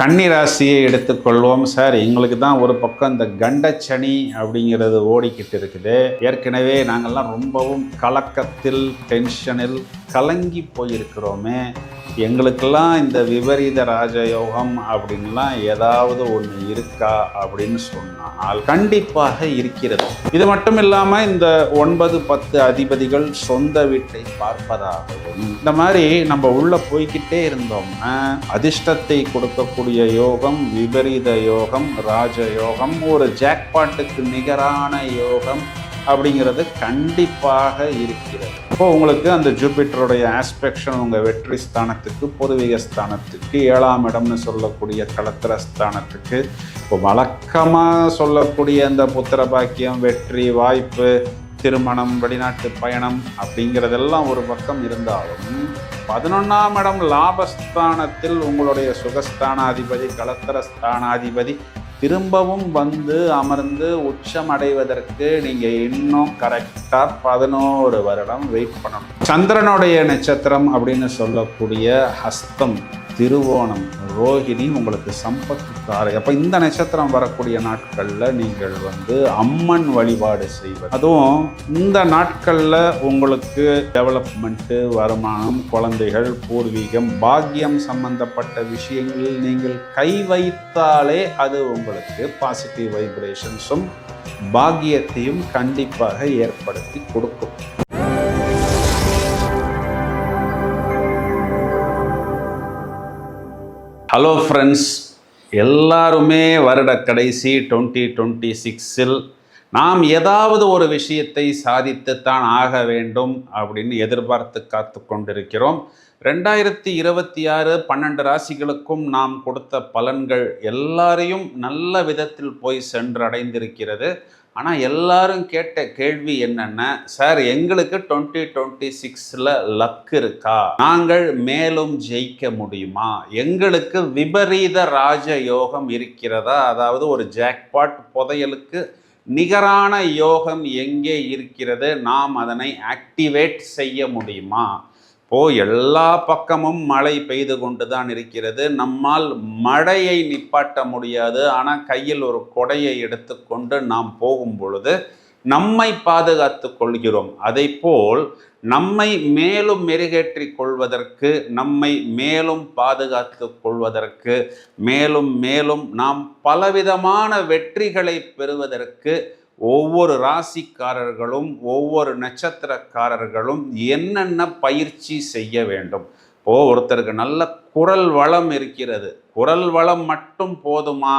கன்னி ராசியை எடுத்துக்கொள்வோம் சார். எங்களுக்கு தான் ஒரு பக்கம் இந்த கண்டச்சனி அப்படிங்கிறது ஓடிக்கிட்டு இருக்குது. ஏற்கனவே நாங்கள்லாம் ரொம்பவும் கலக்கத்தில் டென்ஷனில் கலங்கி போயிருக்கிறோமே எங்களுக்கெல்லாம் இந்த விபரீத ராஜயோகம் அப்படின்லாம் ஏதாவது ஒன்று இருக்கா அப்படின்னு சொன்னால் கண்டிப்பாக இருக்கிறது. இது மட்டும் இல்லாமல் இந்த ஒன்பது பத்து அதிபதிகள் சொந்த வீட்டை பார்ப்பதாகவும் இந்த மாதிரி நம்ம உள்ள போய்க்கிட்டே இருந்தோம்னா அதிர்ஷ்டத்தை கொடுக்கக்கூடிய யோகம் விபரீத யோகம் ராஜயோகம் ஒரு ஜாக்பாட்டுக்கு நிகரான யோகம் அப்படிங்கிறது கண்டிப்பாக இருக்கிறது. இப்போ உங்களுக்கு அந்த ஜூபிட்டருடைய ஆஸ்பெக்ஷன் உங்கள் வெற்றி ஸ்தானத்துக்கு பூர்வீக ஸ்தானத்துக்கு ஏழாம் இடம்னு சொல்லக்கூடிய களத்திர ஸ்தானத்துக்கு இப்போ வழக்கமாக சொல்லக்கூடிய அந்த புத்திர பாக்கியம் வெற்றி வாய்ப்பு திருமணம் வெளிநாட்டு பயணம் அப்படிங்கிறதெல்லாம் ஒரு பக்கம் இருந்தாலும் பதினொன்றாம் இடம் லாபஸ்தானத்தில் உங்களுடைய சுகஸ்தானாதிபதி களத்திர ஸ்தானாதிபதி திரும்பவும் வந்து அமர்ந்து உச்சம் அடைவதற்கு நீங்கள் இன்னும் கரெக்டாக பதினோரு வருடம் வெயிட் பண்ணணும். சந்திரனுடைய நட்சத்திரம் அப்படின்னு சொல்லக்கூடிய ஹஸ்தம். திருவோணம். ரோஹிணி உங்களுக்கு சம்பத்து தாரை அப்போ இந்த நட்சத்திரம் வரக்கூடிய நாட்களில் நீங்கள் வந்து அம்மன் வழிபாடு செய்வது. அதுவும் இந்த நாட்களில் உங்களுக்கு டெவலப்மெண்ட்டு வருமானம் குழந்தைகள் பூர்வீகம் பாக்கியம் சம்பந்தப்பட்ட விஷயங்களில் நீங்கள் கை வைத்தாலே அது உங்களுக்கு பாசிட்டிவ் வைப்ரேஷன்ஸும் பாக்கியத்தையும் கண்டிப்பாக ஏற்படுத்தி கொடுக்கும். ஹலோ ஃப்ரெண்ட்ஸ் எல்லாருமே வருட கடைசி டுவெண்ட்டி டுவெண்ட்டி சிக்ஸில் நாம் ஏதாவது ஒரு விஷயத்தை சாதித்துத்தான் ஆக வேண்டும் அப்படின்னு எதிர்பார்த்து காத்து கொண்டிருக்கிறோம். ரெண்டாயிரத்தி இருபத்தி ஆறு பன்னெண்டு ராசிகளுக்கும் நாம் கொடுத்த பலன்கள் எல்லாரையும் நல்ல விதத்தில் போய் சென்றடைந்திருக்கிறது. ஆனால் எல்லாரும் கேட்ட கேள்வி என்னென்ன சார் எங்களுக்கு டுவெண்ட்டி டுவெண்ட்டி சிக்ஸில் லக் இருக்கா? நாங்கள் மேலும் ஜெயிக்க முடியுமா? எங்களுக்கு விபரீத ராஜ யோகம் இருக்கிறதா? அதாவது ஒரு ஜாக்பாட் புதையலுக்கு நிகரான யோகம் எங்கே இருக்கிறது? நாம் அதனை ஆக்டிவேட் செய்ய முடியுமா? இப்போ எல்லா பக்கமும் மழை பெய்து கொண்டு தான் இருக்கிறது. நம்மால் மழையை நிப்பாட்ட முடியாது. ஆனால் கையில் ஒரு கொடையை எடுத்துக்கொண்டு நாம் போகும் பொழுது நம்மை பாதுகாத்து கொள்கிறோம். அதை போல் நம்மை மேலும் மெருகேற்றிக் கொள்வதற்கு நம்மை மேலும் பாதுகாத்து கொள்வதற்கு மேலும் மேலும் நாம் பலவிதமான வெற்றிகளை பெறுவதற்கு ஒவ்வொரு ராசிக்காரர்களும் ஒவ்வொரு நட்சத்திரக்காரர்களும் என்னென்ன பயிற்சி செய்ய வேண்டும்? ஓ ஒருத்தருக்கு நல்ல குரல் வளம் இருக்கிறது. குரல் வளம் மட்டும் போதுமா?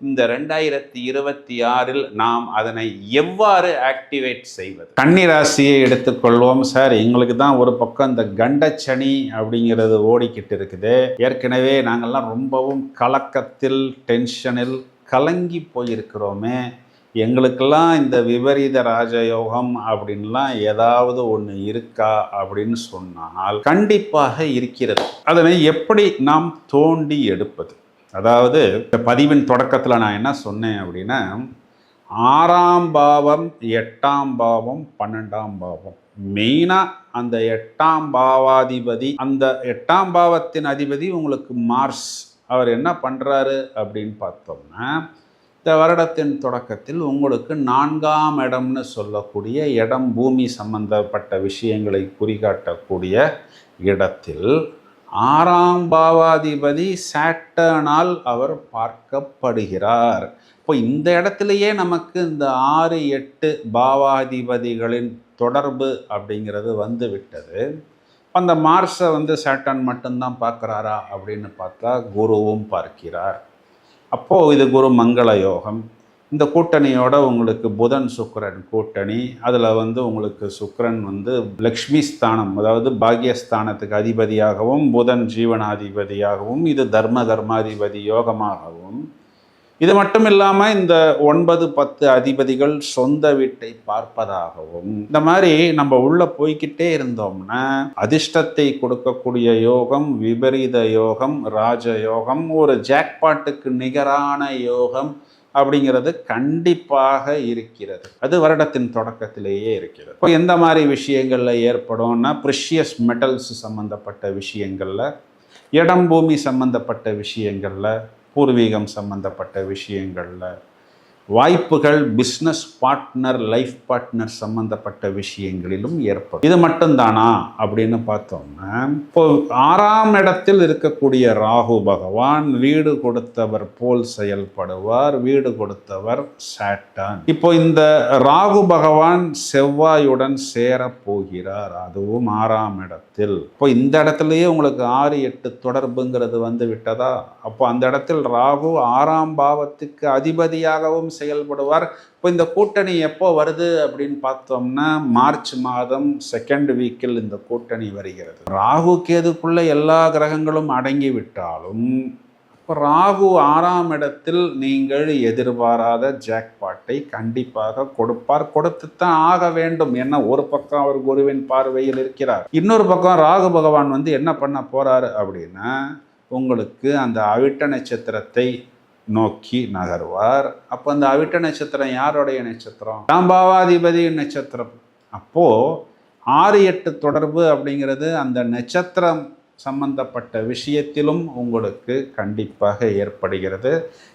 இந்த ரெண்டாயிரத்தி இருபத்தி ஆறில் நாம் அதனை எவ்வாறு ஆக்டிவேட் செய்வது? கன்னி ராசியை எடுத்துக்கொள்வோம் சார். எங்களுக்கு தான் ஒரு பக்கம் இந்த கண்டச்சனி அப்படிங்கிறது ஓடிக்கிட்டு இருக்குது. ஏற்கனவே நாங்கள்லாம் ரொம்பவும் கலக்கத்தில் டென்ஷனில் கலங்கி போயிருக்கிறோமே. எங்களுக்கெல்லாம் இந்த விபரீத ராஜயோகம் அப்படின்லாம் ஏதாவது ஒன்று இருக்கா அப்படின்னு சொன்னால் கண்டிப்பாக இருக்கிறது. அதனை எப்படி நாம் தோண்டி எடுப்பது? அதாவது இந்த பதிவின் தொடக்கத்தில் நான் என்ன சொன்னேன் அப்படின்னா ஆறாம் பாவம் எட்டாம் பாவம் பன்னெண்டாம் பாவம். மெயினாக அந்த எட்டாம் பாவாதிபதி அந்த எட்டாம் பாவத்தின் அதிபதி உங்களுக்கு மார்ஸ் அவர் என்ன பண்ணுறாரு அப்படின்னு பார்த்தோம்னா இந்த வருடத்தின் தொடக்கத்தில் உங்களுக்கு நான்காம் இடம்னு சொல்லக்கூடிய இடம் பூமி சம்பந்தப்பட்ட விஷயங்களை குறிகாட்டக்கூடிய இடத்தில் ஆறாம் பாவாதிபதி சேட்டனால் அவர் பார்க்கப்படுகிறார். இப்போ இந்த இடத்துலையே நமக்கு இந்த ஆறு எட்டு பாவாதிபதிகளின் தொடர்பு அப்படிங்கிறது வந்து விட்டது. அந்த மார்ஸை வந்து சேட்டன் மட்டும்தான் பார்க்குறாரா அப்படின்னு பார்த்தா குருவும் பார்க்கிறார். அப்போது இது குரு மங்கள யோகம். இந்த கூட்டணியோட உங்களுக்கு புதன் சுக்கரன் கூட்டணி அதில் வந்து உங்களுக்கு சுக்கரன் வந்து லக்ஷ்மி ஸ்தானம் அதாவது பாக்யஸ்தானத்துக்கு அதிபதியாகவும் புதன் ஜீவனாதிபதியாகவும் இது தர்ம தர்மாதிபதி யோகமாகவும். இது மட்டும் இல்லாமல் இந்த ஒன்பது பத்து அதிபதிகள் சொந்த வீட்டை பார்ப்பதாகவும். இந்த மாதிரி நம்ம உள்ளே போய்க்கிட்டே இருந்தோம்னா அதிர்ஷ்டத்தை கொடுக்கக்கூடிய யோகம் விபரீத யோகம் ராஜ யோகம் ஒரு ஜாக்பாட்டுக்கு நிகரான யோகம் அப்படிங்கிறது கண்டிப்பாக இருக்கிறது. அது வருடத்தின் தொடக்கத்திலேயே இருக்கிறது. இப்போ எந்த மாதிரி விஷயங்களில் ஏற்படும்னா ப்ரிஷியஸ் மெட்டல்ஸ் சம்மந்தப்பட்ட விஷயங்களில் இடம் பூமி சம்மந்தப்பட்ட விஷயங்களில் பூர்வீகம் சம்மந்தப்பட்ட விஷயங்களில் வாய்ப்புகள் பிஸ்னஸ் பார்ட்னர் லைஃப் பார்ட்னர் சம்பந்தப்பட்ட விஷயங்களிலும் ஏற்படும். இது மட்டும்தானா அப்படின்னு பார்த்தோம்னா இப்போ ஆறாம் இடத்தில் இருக்கக்கூடிய ராகு பகவான் வீடு கொடுத்தவர் போல் செயல்படுவார் வீடு கொடுத்தவர் சாட்டான். இப்போ இந்த ராகு பகவான் செவ்வாயுடன் சேர போகிறார் அதுவும் ஆறாம் இடத்தில். இப்போ இந்த இடத்துலயே உங்களுக்கு ஆறு எட்டு தொடர்புங்கிறது வந்து விட்டதா? அப்போ அந்த இடத்தில் ராகு ஆறாம் பாவத்துக்கு அதிபதியாகவும் செயல்படுவார். இப்போ இந்த கூட்டணி எப்போ வருது அப்படின்னு பார்த்தோம்னா மார்ச் மாதம் செகண்ட் வீக்கில் இந்த கூட்டணி வருகிறது. ராகு கேதுக்குள்ள எல்லா கிரகங்களும் அடங்கி விட்டாலும் இப்போ ராகு ஆறாம் இடத்தில் நீங்கள் எதிர்பாராத ஜாக்பாட்டை கண்டிப்பாக கொடுப்பார். கொடுத்துத்தான் ஆக வேண்டும் என்ன ஒரு பக்கம் அவர் குருவின் பார்வையில் இருக்கிறார். இன்னொரு பக்கம் ராகு பகவான் வந்து என்ன பண்ண போறாரு அப்படின்னா உங்களுக்கு அந்த அவிட்ட நட்சத்திரத்தை நோக்கி நகர்வார். அப்போ அந்த அவிட்ட நட்சத்திரம் யாருடைய நட்சத்திரம்? சாம்பாவாதிபதி நட்சத்திரம். அப்போது ஆறு எட்டு தொடர்பு அப்படிங்கிறது அந்த நட்சத்திரம் சம்பந்தப்பட்ட விஷயத்திலும் உங்களுக்கு கண்டிப்பாக ஏற்படுகிறது.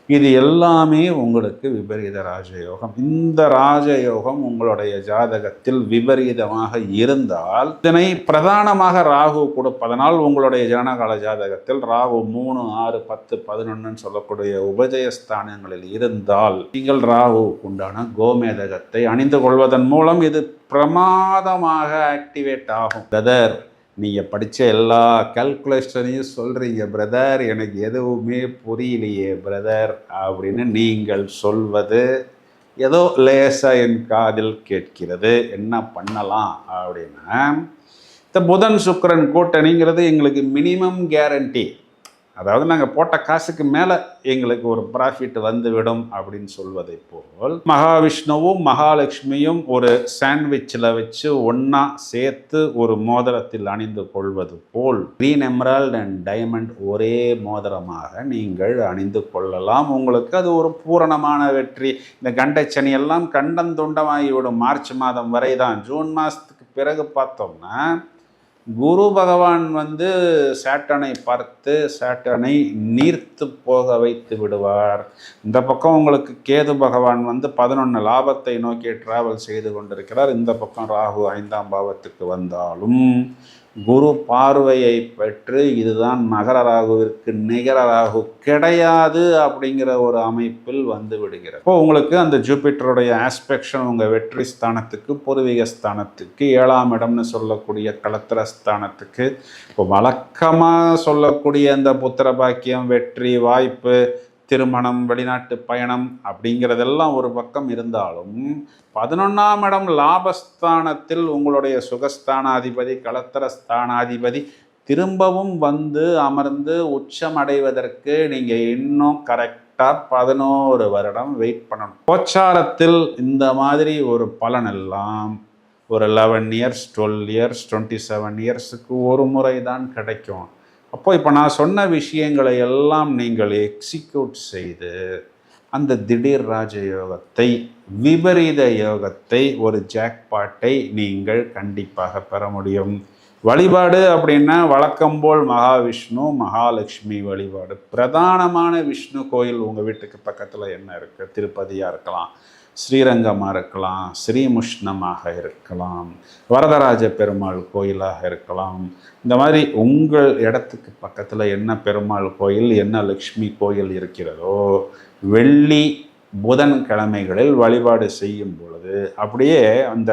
இது எல்லாமே உங்களுக்கு விபரீத ராஜயோகம். இந்த ராஜயோகம் உங்களுடைய ஜாதகத்தில் விபரீதமாக இருந்தால் இதனை பிரதானமாக ராகு கொடுப்பதனால் உங்களுடைய ஜனகால ஜாதகத்தில் ராகு மூணு ஆறு பத்து பதினொன்றுன்னு சொல்லக்கூடிய உபஜயஸ்தானங்களில் இருந்தால் நீங்கள் ராகுவுக்கு உண்டான கோமேதகத்தை அணிந்து கொள்வதன் மூலம் இது பிரமாதமாக ஆக்டிவேட் ஆகும். பிரதர் நீங்கள் படித்த எல்லா கல்குலேஷனையும் சொல்கிறீங்க பிரதர் எனக்கு எதுவுமே புரியலையே பிரதர் அப்படின்னு நீங்கள் சொல்வது ஏதோ லேசாக என் காதில் கேட்கிறது. என்ன பண்ணலாம் அப்படின்னா இந்த புதன் சுக்கரன் கூட்டணிங்கிறது எங்களுக்கு மினிமம் கேரண்டி அதாவது நாங்கள் போட்ட காசுக்கு மேலே எங்களுக்கு ஒரு ப்ராஃபிட் வந்துவிடும் அப்படின்னு சொல்வதை போல் மகாவிஷ்ணுவும் மகாலட்சுமியும் ஒரு சாண்ட்விச்சில் வச்சு ஒன்றா சேர்த்து ஒரு மோதிரத்தில் அணிந்து கொள்வது போல் க்ரீன் எமரால்ட் அண்ட் டைமண்ட் ஒரே மோதிரமாக நீங்கள் அணிந்து கொள்ளலாம். உங்களுக்கு அது ஒரு பூரணமான வெற்றி. இந்த கண்டச்சனி எல்லாம் கண்டம் துண்டமாகிவிடும். மார்ச் மாதம் வரை தான். ஜூன் மாதத்துக்கு பிறகு பார்த்தோம்னா குரு பகவான் வந்து சேட்டனை பார்த்து சேட்டனை நீர்த்து போக வைத்து விடுவார். இந்த பக்கம் உங்களுக்கு கேது பகவான் வந்து பதினொன்று லாபத்தை நோக்கி டிராவல் செய்து கொண்டிருக்கிறார். இந்த பக்கம் ராகு ஐந்தாம் பாவத்துக்கு வந்தாலும் குரு பார்வையை பெற்று இதுதான் நகர ராகுவிற்கு நிகர ராகு கிடையாது அப்படிங்கிற ஒரு அமைப்பில் வந்து விடுகிறது. இப்போ உங்களுக்கு அந்த ஜூபிட்டருடைய ஆஸ்பெக்ஷன் உங்கள் வெற்றி ஸ்தானத்துக்கு பூர்வீக ஸ்தானத்துக்கு ஏழாம் இடம்னு சொல்லக்கூடிய களத்திர ஸ்தானத்துக்கு இப்போ வழக்கமாக சொல்லக்கூடிய அந்த புத்திர பாக்கியம் வெற்றி வாய்ப்பு திருமணம் வெளிநாட்டு பயணம் அப்படிங்கிறதெல்லாம் ஒரு பக்கம் இருந்தாலும் பதினொன்றாம் இடம் லாபஸ்தானத்தில் உங்களுடைய சுகஸ்தானாதிபதி களத்திர ஸ்தானாதிபதி திரும்பவும் வந்து அமர்ந்து உச்சம் அடைவதற்கு நீங்கள் இன்னும் கரெக்டாக பதினோரு வருடம் வெயிட் பண்ணணும். கோச்சாரத்தில் இந்த மாதிரி ஒரு பலன் எல்லாம் ஒரு eleven years twelve years twenty seven இயர்ஸுக்கு ஒரு முறை தான் கிடைக்கும். அப்போ இப்போ நான் சொன்ன விஷயங்களை எல்லாம் நீங்கள் எக்ஸிக்யூட் செய்து அந்த திடீர் ராஜயோகத்தை விபரீத யோகத்தை ஒரு ஜாக்பாட்டை நீங்கள் கண்டிப்பாக பெற முடியும். வழிபாடு அப்படின்னா வழக்கம்போல் மகாவிஷ்ணு மகாலட்சுமி வழிபாடு. பிரதானமான விஷ்ணு கோயில் உங்கள் வீட்டுக்கு பக்கத்தில் என்ன இருக்குது திருப்பதியாக இருக்கலாம். ஸ்ரீரங்கமாக இருக்கலாம் ஸ்ரீமுஷ்ணமாக இருக்கலாம் வரதராஜ பெருமாள் கோயிலாக இருக்கலாம். இந்த மாதிரி உங்கள் இடத்துக்கு பக்கத்தில் என்ன பெருமாள் கோயில் என்ன லக்ஷ்மி கோயில் இருக்கிறதோ வெள்ளி புதன் கிழமைகளில் வழிபாடு செய்யும் பொழுது அப்படியே அந்த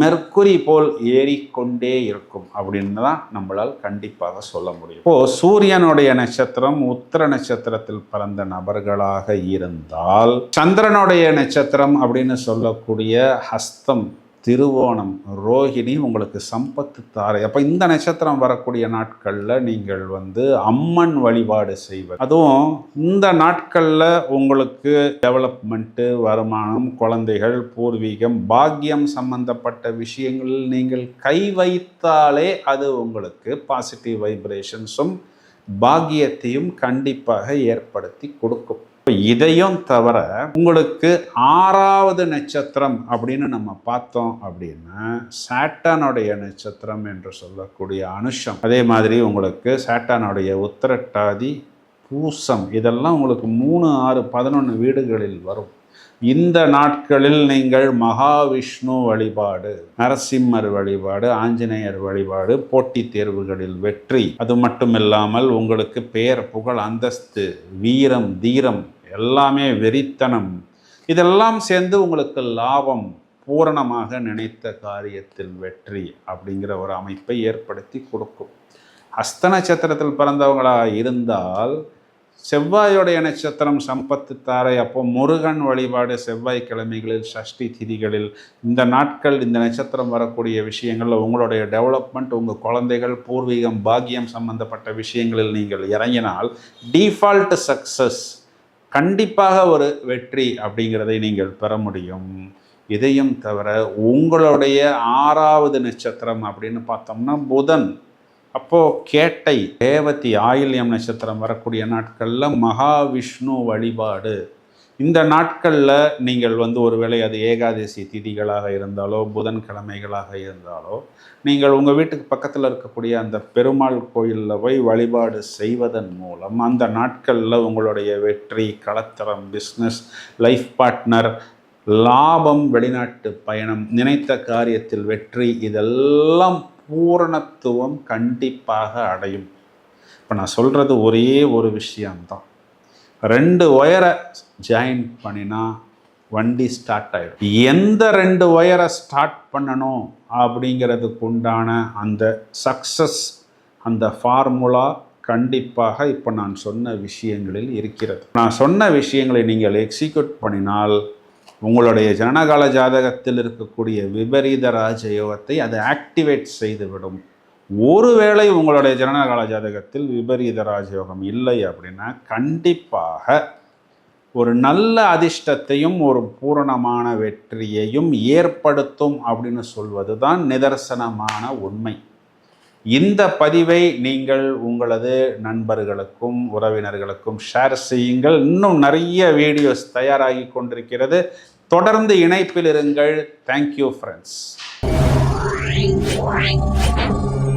மெர்க்குரி போல் ஏறிக்கொண்டே இருக்கும் அப்படின்னு தான் நம்மளால் கண்டிப்பாக சொல்ல முடியும். இப்போ சூரியனுடைய நட்சத்திரம் உத்திர நட்சத்திரத்தில் பிறந்த நபர்களாக இருந்தால் சந்திரனுடைய நட்சத்திரம் அப்படின்னு சொல்லக்கூடிய ஹஸ்தம் திருவோணம். ரோஹிணி உங்களுக்கு சம்பத்து தாரை. அப்போ இந்த நட்சத்திரம் வரக்கூடிய நாட்களில் நீங்கள் வந்து அம்மன் வழிபாடு செய்வது. அதுவும் இந்த நாட்களில் உங்களுக்கு டெவலப்மெண்ட்டு வருமானம் குழந்தைகள் பூர்வீகம் பாக்கியம் சம்பந்தப்பட்ட விஷயங்களில் நீங்கள் கை வைத்தாலே அது உங்களுக்கு பாசிட்டிவ் வைப்ரேஷன்ஸும் பாக்கியத்தையும் கண்டிப்பாக ஏற்படுத்தி கொடுக்கும். இதையும் தவிர உங்களுக்கு ஆறாவது நட்சத்திரம் அப்படின்னு நம்ம பார்த்தோம் அப்படின்னா சாட்டானுடைய நட்சத்திரம் என்று சொல்லக்கூடிய அனுஷம். அதே மாதிரி உங்களுக்கு சாட்டானுடைய உத்திரட்டாதி பூசம். இதெல்லாம் உங்களுக்கு மூணு ஆறு பதினொன்று வீடுகளில் வரும். இந்த நாட்களில் நீங்கள் மகாவிஷ்ணு வழிபாடு நரசிம்மர் வழிபாடு ஆஞ்சநேயர் வழிபாடு போட்டித் தேர்வுகளில் வெற்றி. அது மட்டுமில்லாமல் உங்களுக்கு பெயர் புகழ் அந்தஸ்து வீரம் தீரம் எல்லாமே வெறித்தனம். இதெல்லாம் சேர்ந்து உங்களுக்கு லாபம் பூரணமாக நினைத்த காரியத்தில் வெற்றி அப்படிங்கிற ஒரு அமைப்பை ஏற்படுத்தி கொடுக்கும். ஹஸ்த நட்சத்திரத்தில் பிறந்தவங்களாக இருந்தால் செவ்வாயோடைய நட்சத்திரம் சம்பத்து தாரை அப்போ முருகன் வழிபாடு செவ்வாய் கிழமைகளில் சஷ்டி திதிகளில் இந்த நாட்கள் இந்த நட்சத்திரம் வரக்கூடிய விஷயங்களில் உங்களுடைய டெவலப்மெண்ட் உங்கள் குழந்தைகள் பூர்வீகம் பாக்கியம் சம்பந்தப்பட்ட விஷயங்களில் நீங்கள் இறங்கினால் டிஃபால்ட் சக்ஸஸ் கண்டிப்பாக ஒரு வெற்றி அப்படிங்கிறதை நீங்கள் பெற முடியும். இதையும் தவிர உங்களுடைய ஆறாவது நட்சத்திரம் அப்படின்னு பார்த்தோம்னா புதன். அப்போது கேட்டை தேவதி ஆயில்யம் நட்சத்திரம் வரக்கூடிய நாட்களில் மகாவிஷ்ணு வழிபாடு. இந்த நாட்களில் நீங்கள் வந்து ஒருவேளை அது ஏகாதசி திதிகளாக இருந்தாலோ புதன்கிழமைகளாக இருந்தாலோ நீங்கள் உங்கள் வீட்டுக்கு பக்கத்தில் இருக்கக்கூடிய அந்த பெருமாள் கோயிலில் போய் வழிபாடு செய்வதன் மூலம் அந்த நாட்களில் உங்களுடைய வெற்றி கலத்தரம் பிஸ்னஸ் லைஃப் பார்ட்னர் லாபம் வெளிநாட்டு பயணம் நினைத்த காரியத்தில் வெற்றி இதெல்லாம் பூரணத்துவம் கண்டிப்பாக அடையும். இப்போ நான் சொல்கிறது ஒரே ஒரு விஷயம்தான். ரெண்டு ஒயரை ஜாயின் பண்ணினா வண்டி ஸ்டார்ட் ஆகிடும் எந்த ரெண்டு ஒயரை ஸ்டார்ட் பண்ணணும் அப்படிங்கிறதுக்கு உண்டான அந்த சக்ஸஸ் அந்த ஃபார்முலா கண்டிப்பாக இப்போ நான் சொன்ன விஷயங்களில் இருக்கிறது. நான் சொன்ன விஷயங்களை நீங்கள் எக்ஸிக்யூட் பண்ணினால் உங்களுடைய ஜனகால ஜாதகத்தில் இருக்கக்கூடிய விபரீத ராஜயோகத்தை அதை ஆக்டிவேட் செய்துவிடும். ஒருவேளை உங்களுடைய ஜனனகால ஜாதகத்தில் விபரீத ராஜயோகம் இல்லை அப்படின்னா கண்டிப்பாக ஒரு நல்ல அதிர்ஷ்டத்தையும் ஒரு பூரணமான வெற்றியையும் ஏற்படுத்தும் அப்படின்னு சொல்வது தான் நிதர்சனமான உண்மை. இந்த பதிவை நீங்கள் உங்களது நண்பர்களுக்கும் உறவினர்களுக்கும் ஷேர் செய்யுங்கள். இன்னும் நிறைய வீடியோஸ் தயாராகி கொண்டிருக்கிறது. தொடர்ந்து இணைப்பில் இருங்கள். Thank you friends